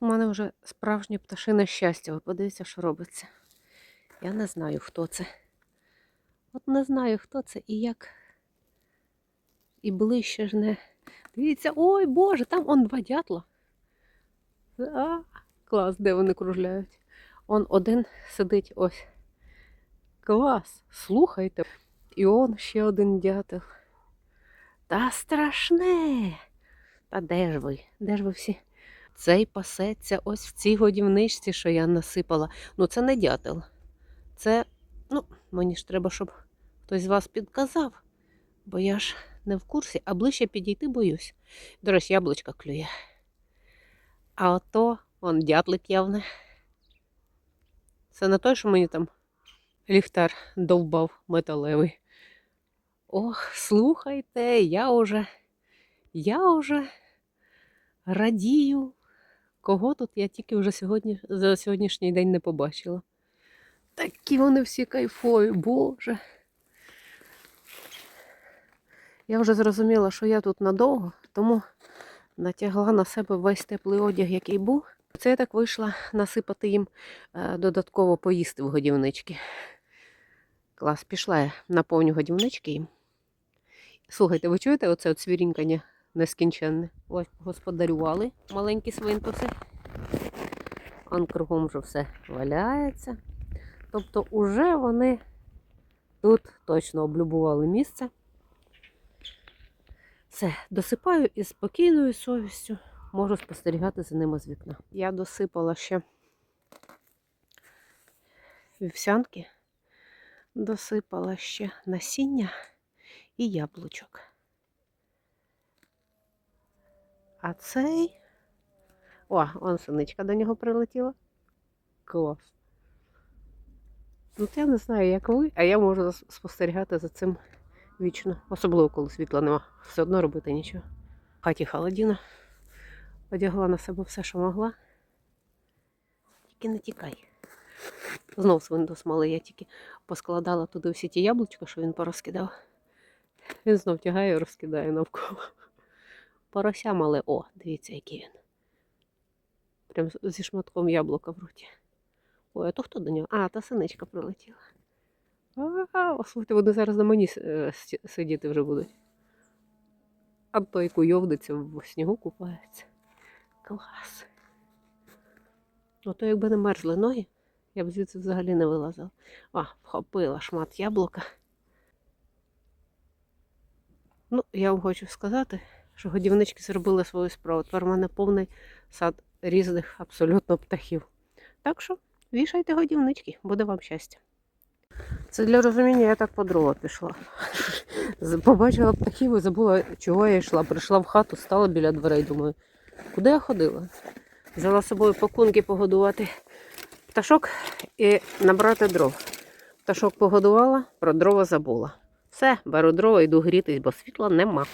у мене вже справжнє пташине щастя. Ви подивіться, що робиться. Я не знаю, хто це. От не знаю, хто це і як. І ближче ж не. Дивіться, ой Боже, там он два дятла. А, клас, де вони кружляють. Он один сидить ось. Клас, слухайте. І он ще один дятел. Та страшне. Та де ж ви? Де ж ви всі? Цей пасеться ось в цій годівничці, що я насипала. Ну, це не дятел. Це, ну, мені ж треба, щоб хтось з вас підказав, бо я ж не в курсі, а ближче підійти боюсь. До речі, яблучка клює. А ото, он дятлик явне. Це не той, що мені там ліхтар довбав металевий. Ох, слухайте, я уже, я уже радію. Кого тут я тільки вже сьогодні, за сьогоднішній день не побачила. Такі вони всі кайфові, Боже. Я вже зрозуміла, що я тут надовго, тому натягла на себе весь теплий одяг, який був. Це я так вийшла насипати їм е, додатково поїсти в годівнички. Клас, пішла я на повні годівнички їм. Слухайте, ви чуєте оце от свірінькання нескінченне? Ось господарювали маленькі свинтуси. Он кругом вже все валяється. Тобто уже вони тут точно облюбували місце. Все, досипаю із спокійною совістю можу спостерігати за ними з вікна. Я досипала ще вівсянки, досипала ще насіння і яблучок. А цей. О, он синичка до нього прилетіла. Клас. Ну, я не знаю, як ви, а я можу спостерігати за цим вічно. Особливо, коли світла нема. Все одно робити нічого. Хаті холодіна. Одягла на себе все, що могла. Тільки не тікай. Знов свиндос малий, я тільки поскладала туди всі ті яблучка, що він порозкидав. Він знов тягає і розкидає навколо. Порося мале, о, дивіться, який він. Прям зі шматком яблука в руті. Ой, а то хто до нього? А, та синичка прилетіла. А, слухайте, вони зараз на мені е, сидіти вже будуть. А той куйовдиться в снігу купається. Клас. Ото якби не мерзли ноги, я б звідси взагалі не вилазила. А, вхопила шмат яблука. Ну, я вам хочу сказати, що годівнички зробили свою справу. Тепер в мене повний сад різних абсолютно птахів. Так що вішайте годівнички, буде вам щастя. Це для розуміння, я так по дрова пішла. Побачила птахів і забула, чого я йшла. Прийшла в хату, стала біля дверей, думаю, куди я ходила? Взяла з собою пакунки погодувати пташок і набрати дров. Пташок погодувала, про дрова забула. Все, беру дрова, йду грітись, бо світла нема.